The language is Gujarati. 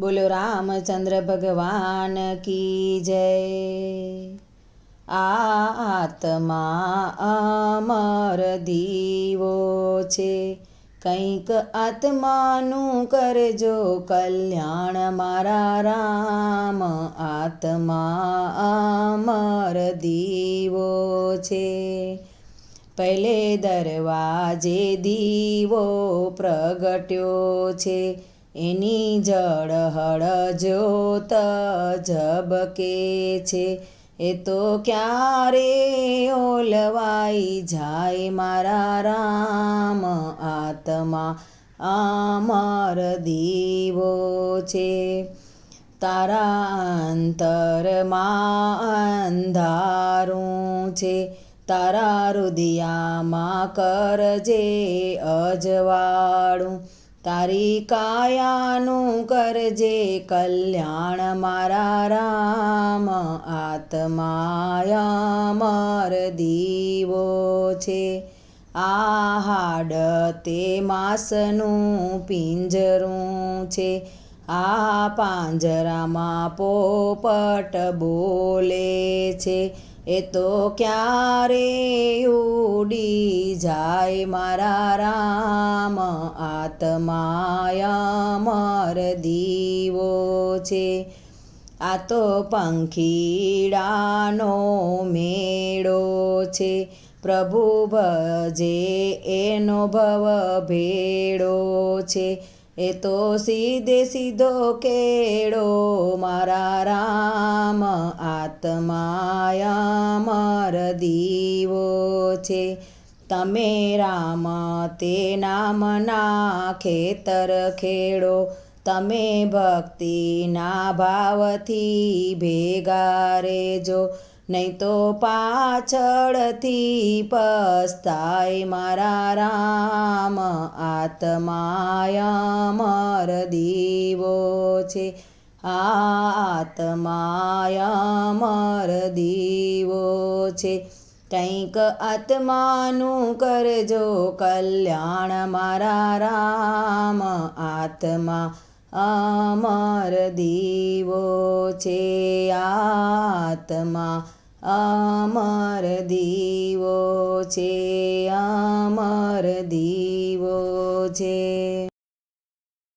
બોલો રામચંદ્ર ભગવાન કી જય. આત્મા અમર દીવો છે. કંઈક આત્માનું કરજો કલ્યાણ મારા રામ. આત્મા અમર દીવો છે. પહેલે દરવાજે દીવો પ્રગટ્યો છે. એની જળહળ જ્યોત ઝબકે છે. એ તો ક્યારે ઓલવાઈ જાય મારા રામ આત્મા? આમર દીવો છે. તારા અંતરમાં અંધારું છે. તારા હૃદયામાં કરજે અજવાળું. તારી કાયાનું કરજે કલ્યાણ મારા રામ આત્માયા અમર દીવો છે. આ હાડ તે માસનું પિંજરું છે. આ પાંજરામાં પોપટ બોલે છે. એ તો ક્યારે ઉડી જાય મારા રામ? આત્માયા મર દીવો છે. આ તો પંખીડાનો મેળો છે. પ્રભુ ભજે એનો ભવ ભેડો છે. એ તો સીધે સીધો કેળો મારા રામ. આત્માય માર દીવો છે તમે રામ તે નામના ખેતર ખેડો તમે ભક્તિના ભાવથી ભેગા રેજો નહીં તો પાછળથી પસ્તાય મારા રામ આત્માય મર દીવો છે આત્માય અમર દીવો છે. કંઈક આત્માનું કરજો કલ્યાણ મારા રામ. આત્મા અમર દીવો છે. આત્મા અમર દીવો છે. અમર દીવો છે.